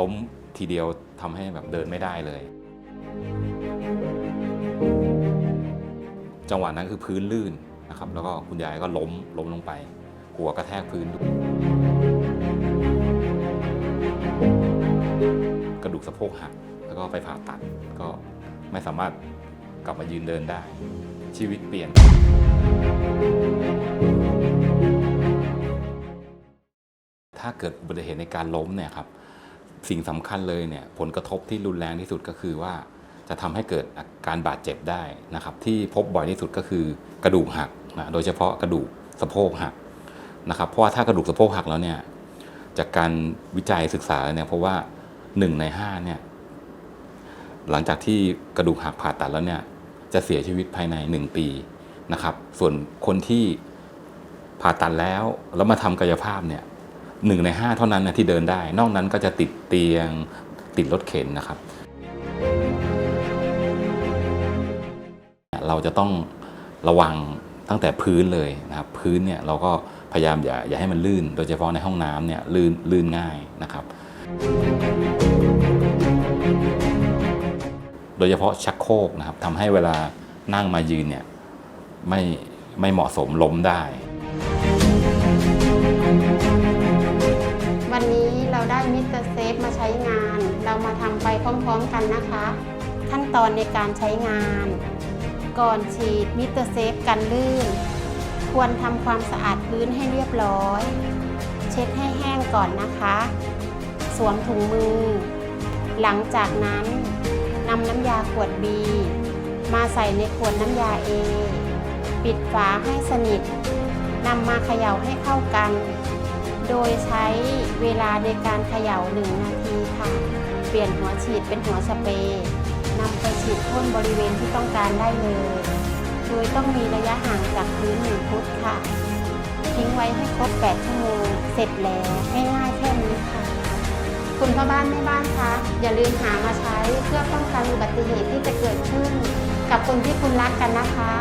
ล้มทีเดียวทำให้แบบเดินไม่ได้เลย จังหวะนั้นคือพื้นลื่นนะครับ แล้วก็คุณยายก็ล้มล้มลงไป หัวกระแทกพื้น กระดูกสะโพกหักแล้วก็ไปผ่าตัด ก็ไม่สามารถกลับมายืนเดินได้ ชีวิตเปลี่ยนถ้าเกิดอุบัติเหตุในการล้มเนี่ยครับ สิ่งสำคัญเลยเนี่ยผลกระทบที่รุนแรงที่สุดก็คือว่าจะทำให้เกิดอาการบาดเจ็บได้นะครับ ที่พบบ่อยที่สุดก็คือกระดูกหักนะโดยเฉพาะกระดูกสะโพกหักนะครับ เพราะว่าถ้ากระดูกสะโพกหักแล้วเนี่ยจากการวิจัยศึกษาเนี่ยเพราะว่าหนึ่งในห้าเนี่ยหลังจากที่กระดูกหักผ่าตัดแล้วเนี่ยจะเสียชีวิตภายในหนึ่งปีนะครับ ส่วนคนที่ผ่าตัดแล้วแล้วมาทำกายภาพเนี่ย หนึ่งในห้าเท่านั้นนะที่เดินได้ นอกนั้นก็จะติดเตียงติดรถเข็นนะครับ เราจะต้องระวังตั้งแต่พื้นเลยนะครับ พื้นเนี่ยเราก็พยายามอย่าอย่าให้มันลื่น โดยเฉพาะในห้องน้ำเนี่ยลื่นลื่นง่ายนะครับ โดยเฉพาะชักโครกนะครับทำให้เวลานั่งมายืนเนี่ยไม่ไม่เหมาะสมล้มได้ มาใช้งาน เรามาทำไปพร้อมๆกันนะคะ ขั้นตอนในการใช้งาน ก่อนฉีดมิเตอร์เซฟกันลื่น ควรทำความสะอาดพื้นให้เรียบร้อย เช็ดให้แห้งก่อนนะคะ สวมถุงมือ หลังจากนั้นนำน้ำยาขวด B มาใส่ในขวดน้ำยา A ปิดฝาให้สนิทนำมาเขย่าให้เข้ากัน โดยใช้เวลาในการเขย่า 1 นาทีค่ะ เปลี่ยนหัวฉีดเป็นหัวสเปรย์นำไปฉีดพ่นบริเวณที่ต้องการได้เลย โดยต้องมีระยะห่างจากพื้น1ฟุตค่ะ ทิ้งไว้ให้ครบ 8 ชั่วโมง เสร็จแล้วง่ายๆแค่นี้ค่ะ คุณพ่อบ้านแม่บ้านคะอย่าลืมหามาใช้เพื่อป้องกันอุบัติเหตุที่จะเกิดขึ้น กับคนที่คุณรักกันนะคะ